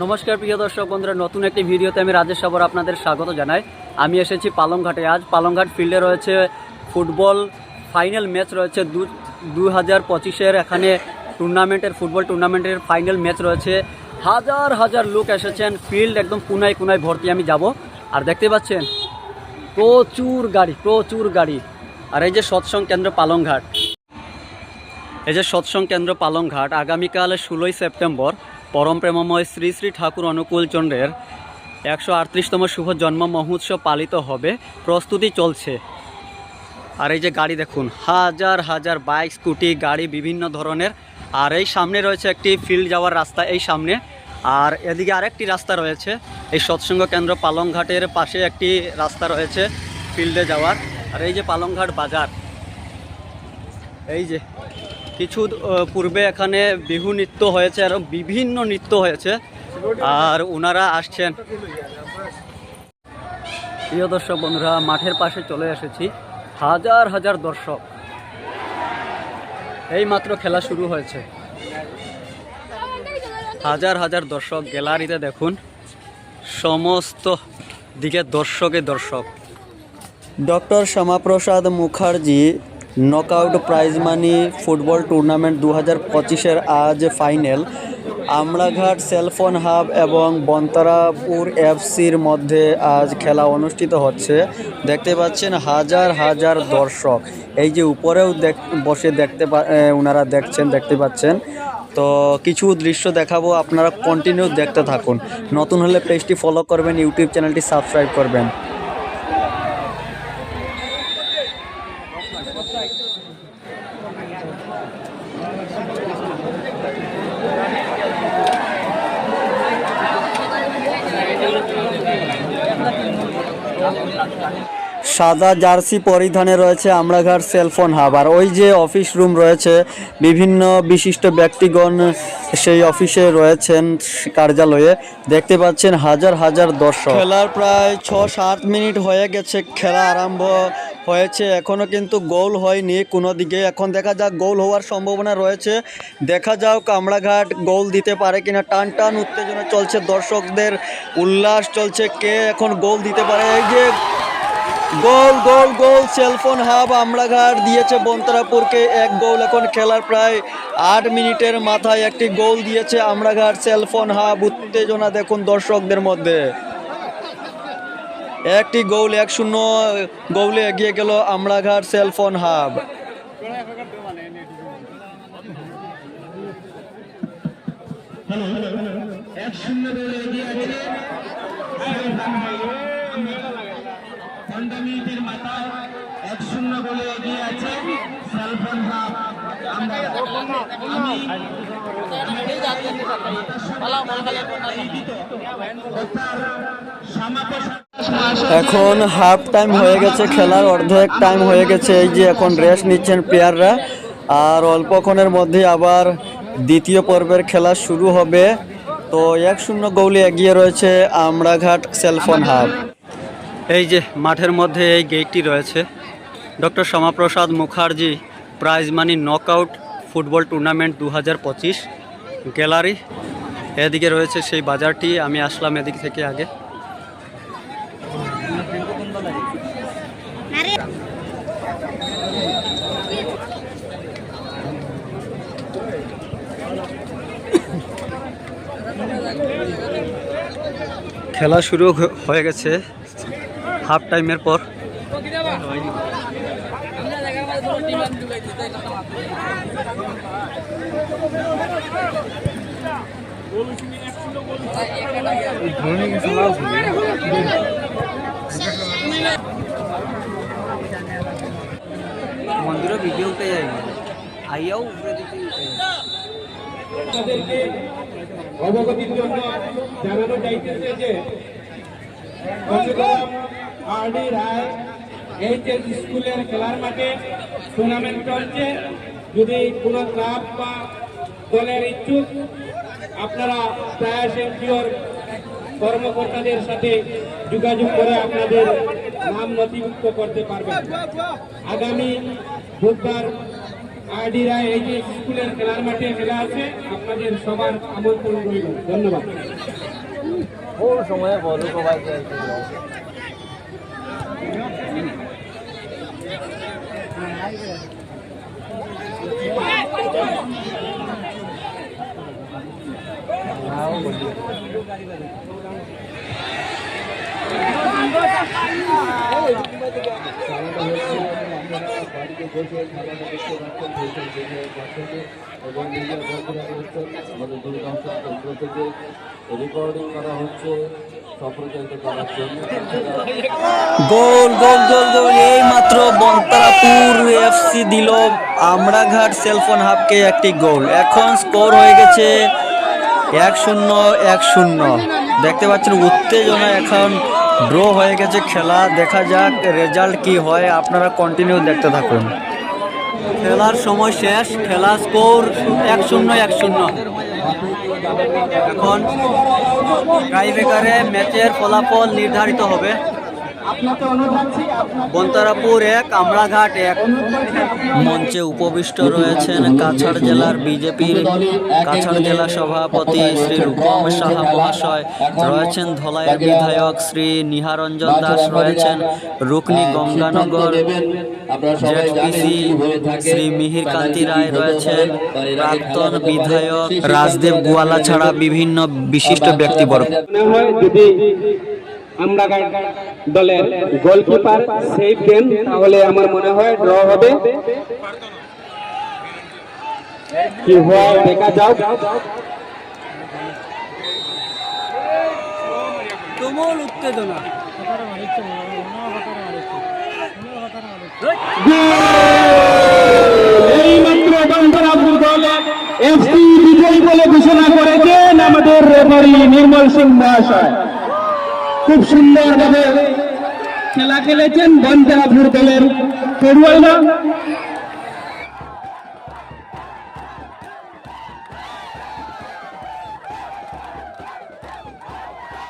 নমস্কার, প্রিয় দর্শক বন্ধুরা, নতুন একটি ভিডিওতে আমি রাজেশ সাবর আপনাদের স্বাগত জানাই। আমি এসেছি পালংঘাটে আজ। পালংঘাট ফিল্ডে রয়েছে ফুটবল ফাইনাল ম্যাচ রয়েছে। দু হাজার পঁচিশের এখানে টুর্নামেন্টের, ফুটবল টুর্নামেন্টের ফাইনাল ম্যাচ রয়েছে। হাজার হাজার লোক এসেছেন। ফিল্ড একদম কোনায় কোনায় ভর্তি আমি যাব। আর দেখতে পাচ্ছেন, প্রচুর গাড়ি প্রচুর গাড়ি। আর এই যে সৎসং কেন্দ্র পালংঘাট, এই যে সৎসং কেন্দ্র পালংঘাট, আগামীকাল ষোলোই সেপ্টেম্বর পরম প্রেমময় শ্রী শ্রী ঠাকুর অনুকূল চন্দ্রের একশো আটত্রিশতম শুভ জন্ম মহোৎসব পালিত হবে। প্রস্তুতি চলছে। আর এই যে গাড়ি দেখুন, হাজার হাজার বাইক, স্কুটি, গাড়ি বিভিন্ন ধরনের। আর এই সামনে রয়েছে একটি ফিল্ড যাওয়ার রাস্তা এই সামনে। আর এদিকে আরেকটি রাস্তা রয়েছে। এই সৎসঙ্গ কেন্দ্র পালংঘাটের পাশে একটি রাস্তা রয়েছে ফিল্ডে যাওয়ার। আর এই যে পালংঘাট বাজার এই যে, কিছু পূর্বে এখানে বিহু নৃত্য হয়েছে আরও বিভিন্ন নৃত্য হয়েছে, আর ওনারা আসছেন। প্রিয় দর্শক বন্ধুরা, মাঠের পাশে চলে এসেছি। হাজার হাজার দর্শক। এই মাত্র খেলা শুরু হয়েছে। হাজার হাজার দর্শক গ্যালারিতে দেখুন, সমস্ত দিকে দর্শকে দর্শক। Doctor Shyamaprasad Mukherjee knockout prize money football tournament দু হাজার পঁচিশের আজ ফাইনাল আমড়াঘাট সেলফোন হাব এবং বন্তরাপুর এফসির মধ্যে আজ খেলা অনুষ্ঠিত হচ্ছে। দেখতে পাচ্ছেন হাজার হাজার দর্শক। এই যে উপরেও দেখ, বসে দেখতে ওনারা দেখছেন, দেখতে পাচ্ছেন। তো কিছু দৃশ্য দেখাবো, আপনারা কন্টিনিউ দেখতে থাকুন। নতুন হলে পেজটি ফলো করবেন ইউটিউব চ্যানেলটি সাবস্ক্রাইব করবেন। সাদা জার্সি পরিধানে রয়েছে আমরাঘাট সেলফোন হাব আর ওই যে অফিস রুম রয়েছে, বিভিন্ন বিশিষ্ট ব্যক্তিগণ সেই অফিসে রয়েছেন কার্যালয়ে। দেখতে পাচ্ছেন হাজার হাজার দর্শক। খেলার প্রায় ছ সাত মিনিট হয়ে গেছে, খেলা আরম্ভ। হয়েছে। এখনও কিন্তু গোল হয়নি কোনো দিকে। এখন দেখা যাক গোল হওয়ার সম্ভাবনা রয়েছে। দেখা যাক কামড়াঘাট গোল দিতে পারে কিনা। টান টান উত্তেজনা চলছে দর্শকদের। উল্লাস চলছে কে এখন গোল দিতে পারে। এই যে goal goal goal, cellphone hub Amraghat দিয়েছে বন্তরাপুরকে। এক গোল এখন খেলার প্রায় আট মিনিটের মাথায় একটি গোল দিয়েছে আমড়াঘাট সেলফোন হাব উত্তেজনা দেখুন দর্শকদের মধ্যে। একটি গোল এক শূন্য গোলে এগিয়ে গেল আমরাঘাট সেলফোন হাব। এক শূন্য গোলে এগিয়ে আছে পনেরো মিনিটের মাথায় এক শূন্য গোলে এগিয়ে আছে সেলফোন হাব আমরা আমি ডক্টর শ্যামাপ্রসাদ এখন হাফ টাইম হয়ে গেছে, খেলার অর্ধেক টাইম হয়ে গেছে, এই যে এখন রেস্ট নিচ্ছেন প্লেয়াররা আর অল্পক্ষণের মধ্যে আবার দ্বিতীয় পর্বের খেলা শুরু হবে। তো এক শূন্য গোলে এগিয়ে রয়েছে আমড়াঘাট সেলফোন হাব। এই যে মাঠের মধ্যে এই গেটটি রয়েছে। Doctor Shyamaprasad Mukherjee prize money knockout football tournament দু হাজার পঁচিশ গ্যালারি এদিকে রয়েছে সেই বাজারটি, আমি আসলাম এদিক থেকে আগে। খেলা শুরু হয়ে গেছে। হাফ টাইমের পর। মন্দিরও ভিডিও উঠে যায় আইয়াও উপরে দিকে অবগতির জন্য জানানো যাইতেছে যে আরডি রায় এইচএস স্কুলের খেলার মাঠে টুর্নামেন্ট চলছে। যদি কোনো ক্লাব বা দলের ইচ্ছুক, আপনারা প্রয়াস এনজিওর কর্মকর্তাদের সাথে যোগাযোগ করে আপনাদের নাম নথিভুক্ত করতে পারবেন। আগামী বুধবার আরডি রায় এই যে স্কুলের খেলার মাঠে খেলা আছে। আপনাদের সবার আমন্ত্রণ রইল। ধন্যবাদ। বাড়িতে বসে খেলাটা দেখতে পাচ্ছেন বসে বসে পাচ্ছেন এবং নিজের বন্ধুরা করছেন রেকর্ডিং করা হচ্ছে। গোল গোল গোল গোল এই মাত্র বন্তারাপুর এফসি দিল আমরাঘাট সেলফোন হাফকে একটি গোল। এখন স্কোর হয়ে গেছে এক শূন্য এক শূন্য। দেখতে পাচ্ছেন, উত্তেজনা এখন ড্র হয়ে গেছে খেলা। দেখা যাক রেজাল্ট কি হয়। আপনারা কন্টিনিউ দেখতে থাকুন। খেলার সময় শেষ, খেলা স্কোর এক শূন্য এক শূন্য। এখন টাইব্রেকারে ম্যাচের ফলাফল নির্ধারিত হবে। বন্তারাপুর এক আমরাঘাট এক। মঞ্চে উপবিষ্ট রয়েছেন কাছাড় জেলার বিজেপির কাছাড় জেলা সভাপতি শ্রী রূপম সাহা মহাশয় রয়েছেন ধলাইয়ের বিধায়ক শ্রী নিহারঞ্জন দাস রয়েছেন রুকনি গঙ্গানগর জেডপিসি শ্রী মিহির কান্তি রায় রয়েছেন প্রাক্তন বিধায়ক রাজদেব গোয়ালা ছাড়া বিভিন্ন বিশিষ্ট ব্যক্তিবর্গ। যদি আমরা দলের গোলকিপার সেভ দেন তাহলে আমার মনে হয় ড্র হবে। কি হয় দেখা যাও তুমুল উত্তেজনা। এই বন্ধরাপুর দল এফসি বিজয়ী বলে ঘোষণা করেছেন আমাদের রেফারি নির্মল সিং মহাশয় খুব সুন্দরভাবে খেলা খেলেছেন বন্ধরাপুর দলের খেলোয়াড়রা